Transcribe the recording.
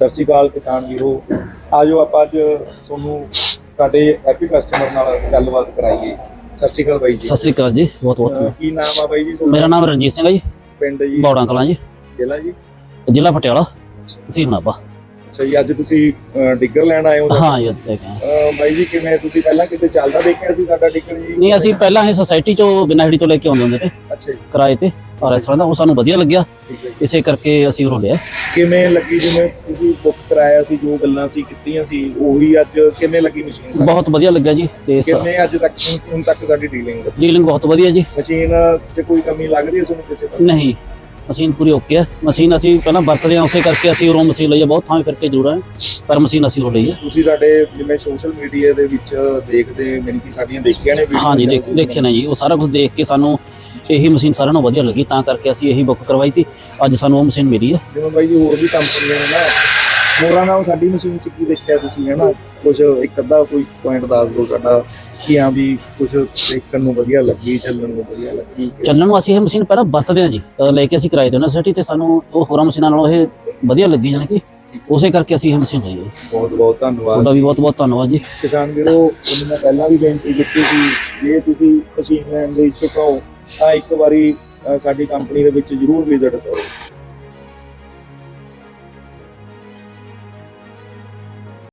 ਸਤਿ ਸ਼੍ਰੀ ਅਕਾਲ ਕਿਸਾਨ ਵੀਰੋ। ਆਜੋ ਆਪਾਂ ਅੱਜ ਤੁਹਾਨੂੰ ਸਾਡੇ ਹੈਪੀ ਕਸਟਮਰ ਨਾਲ ਗੱਲਬਾਤ ਕਰਾਈਏ। ਸਤਿ ਸ਼੍ਰੀ ਅਕਾਲ ਬਾਈ ਜੀ। ਸਤਿ ਸ੍ਰੀ ਅਕਾਲ ਜੀ ਬਹੁਤ ਅਹ ਬਹੁਤ ਕੀ ਨਾਮ ਆ ਬਾਈ ਜੀ ਤੁਹਾਡਾ? ਮੇਰਾ ਨਾਮ ਰਣਜੀਤ ਸਿੰਘ ਹੈ ਜੀ। ਪਿੰਡ ਜੀ? ਬੌੜਾਂ ਕਲਾਂ ਜੀ। ਜ਼ਿਲ੍ਹਾ ਜੀ? ਜ਼ਿਲ੍ਹਾ ਪਟਿਆਲਾ ਤਹਿਸੀਲ ਨਾਭਾ। ਅੱਛਾ ਜੀ ਅੱਜ ਤੁਸੀਂ ਅਹ, ਡਿੱਗਰ ਲੈਣ ਆਏ ਹੋ ਹਾਂ ਜੀ ਉੱਥੇ ਗਏ। ਅਹ, ਬਾਈ ਜੀ ਕਿਵੇਂ ਤੁਸੀਂ ਪਹਿਲਾਂ ਕਿਤੇ ਚੱਲਦਾ ਦੇਖਿਆ ਸੀ ਸਾਡਾ ਡਿੱਗਰ ਜੀ? ਨਹੀਂ ਅਸੀਂ ਪਹਿਲਾਂ ਇਹ ਸੋਸਾਇਟੀ ਚੋਂ ਬਿਨਾਹੜੀ ਤੋਂ ਲੈ ਕੇ ਆਉਂਦੇ ਹੁੰਦੇ ਤੇ। ਅੱਛਾ ਜੀ। ਕਿਰਾਏ ਤੇ। ਔਰ ਇਸ ਤਰ੍ਹਾਂ ਦਾ ਉਹ ਸਾਨੂੰ ਵਧੀਆ ਲੱਗਿਆ। ਹੈ ਜੀ। ਇਸੇ ਕਰਕੇ ਅਸੀਂ ਉਹ ਲਿਆ ਕਿਵੇਂ ਲੱਗੀ ਜਿਵੇਂ ਤੁਸੀਂ ਬੁੱਕ ਕਰਾਇਆ ਸੀ ਜੋ ਗੱਲਾਂ ਸੀ ਕੀਤੀਆਂ ਸੀ ਉਹੀ ਅੱਜ ਕਿਵੇਂ ਲੱਗੀ ਮਸ਼ੀਨ ਬਹੁਤ ਵਧੀਆ ਲੱਗਿਆ ਜੀ ਤੇ ਕਿੰਨੇ ਅੱਜ ਤੱਕ ਹੁਣ ਤੱਕ ਸਾਡੀ ਡੀਲਿੰਗ ਡੀਲਿੰਗ ਬਹੁਤ ਵਧੀਆ ਜੀ। ਮਸ਼ੀਨ 'ਚ ਕੋਈ ਕਮੀ ਲੱਗ ਰਹੀ ਹੈ ਤੁਹਾਨੂੰ ਕਿਸੇ ਪਾਸੇ? ਨਹੀਂ ਮਸ਼ੀਨ ਪੂਰੀ ਓਕੇ ਹੈ। ਮਸ਼ੀਨ ਅਸੀਂ ਪਹਿਲਾਂ ਵਰਤਦੇ ਹਾਂ ਉਸੇ ਕਰਕੇ ਅਸੀਂ ਉਰੋਂ ਮਸ਼ੀਨ ਲਈ ਹੈ ਬਹੁਤ ਥਾਂ ਕਰਕੇ ਜ਼ਰੂਰ ਹੈ ਪਰ ਮਸ਼ੀਨ ਅਸੀਂ ਉਹ ਲਈ ਹੈ। ਤੁਸੀਂ ਸਾਡੇ ਜਿਵੇਂ ਸੋਸ਼ਲ ਮੀਡੀਆ ਦੇ ਵਿੱਚ ਦੇਖਦੇ ਮੈਨੂੰ ਕਿ ਸਾਡੀਆਂ ਦੇਖੀਆਂ ਨੇ videos ਹਾਂਜੀ ਦੇਖ ਚੱਲਦੀਆਂ ਦੇਖੇ ਨੇ ਜੀ ਉਹ ਸਾਰਾ ਕੁਝ ਦੇਖ ਕੇ ਸਾਨੂੰ ਇਹੀ ਮਸ਼ੀਨ ਸਾਰਿਆਂ ਨੂੰ ਵਧੀਆ ਲੱਗੀ ਤਾਂ ਕਰਕੇ ਅਸੀਂ ਇਹੀ ਬੁੱਕ ਕਰਵਾਈ ਸੀ। ਅੱਜ ਸਾਨੂੰ ਉਹ ਮਸ਼ੀਨ ਮਿਲੀ ਹੈ ਜਿਵੇਂ ਬਾਈ ਜੀ ਹੋਰ ਵੀ ਕੰਪਨੀਆਂ ਨੇ ਨਾ ਹੋਰਾਂ ਨਾਲ ਸਾਡੀ ਮਸ਼ੀਨ 'ਚ ਕੀ ਦੇਖਿਆ ਤੁਸੀਂ ਹੈ ਨਾ ਕੁਝ ਇੱਕ ਅੱਧਾ ਕੋਈ ਪੁਆਇੰਟ ਦੱਸ ਦਿਓ ਸਾਡਾ ਕਿ ਹਾਂ ਵੀ ਕੁਝ ਦੇਖਣ ਨੂੰ ਵਧੀਆ ਲੱਗੀ ਚੱਲਣ ਨੂੰ ਵਧੀਆ ਲੱਗੀ। ਚੱਲਣ ਨੂੰ ਅਸੀਂ ਇਹ ਮਸ਼ੀਨ ਪਹਿਲਾਂ ਵਰਤਦੇ ਹਾਂ ਜੀ ਅਹ ਲੈ ਕੇ ਅਸੀਂ ਕਿਰਾਏ ਤੇ ਉਹਨਾਂ ਸਿਟੀ ਤੇ ਸਾਨੂੰ ਉਹ ਹੋਰਾਂ ਮਸ਼ੀਨਾਂ ਨਾਲੋਂ ਇਹ ਵਧੀਆ ਲੱਗੀ ਜਾਣੀ ਕਿ ਉਸੇ ਕਰਕੇ ਅਸੀਂ ਇਹ ਮਸ਼ੀਨ ਲਈ ਹੈ। ਬਹੁਤ ਬਹੁਤ ਧੰਨਵਾਦ। ਤੁਹਾਡਾ ਵੀ ਬਹੁਤ ਬਹੁਤ ਧੰਨਵਾਦ ਜੀ। ਕਿਸਾਨ ਵੀਰੋ ਤੁਹਾਨੂੰ ਮੈਂ ਪਹਿਲਾਂ ਵੀ ਬੇਨਤੀ ਕੀਤੀ ਸੀ ਜੇ ਤੁਸੀਂ ਮਸ਼ੀਨ ਲੈਣ ਦੇ ਇੱਛੁਕ ਹੋ ਤਾਂ ਇੱਕ ਵਾਰੀ ਅ, ਸਾਡੀ ਕੰਪਨੀ ਦੇ ਵਿੱਚ ਜ਼ਰੂਰ ਵਿਜ਼ਿਟ ਕਰੋ।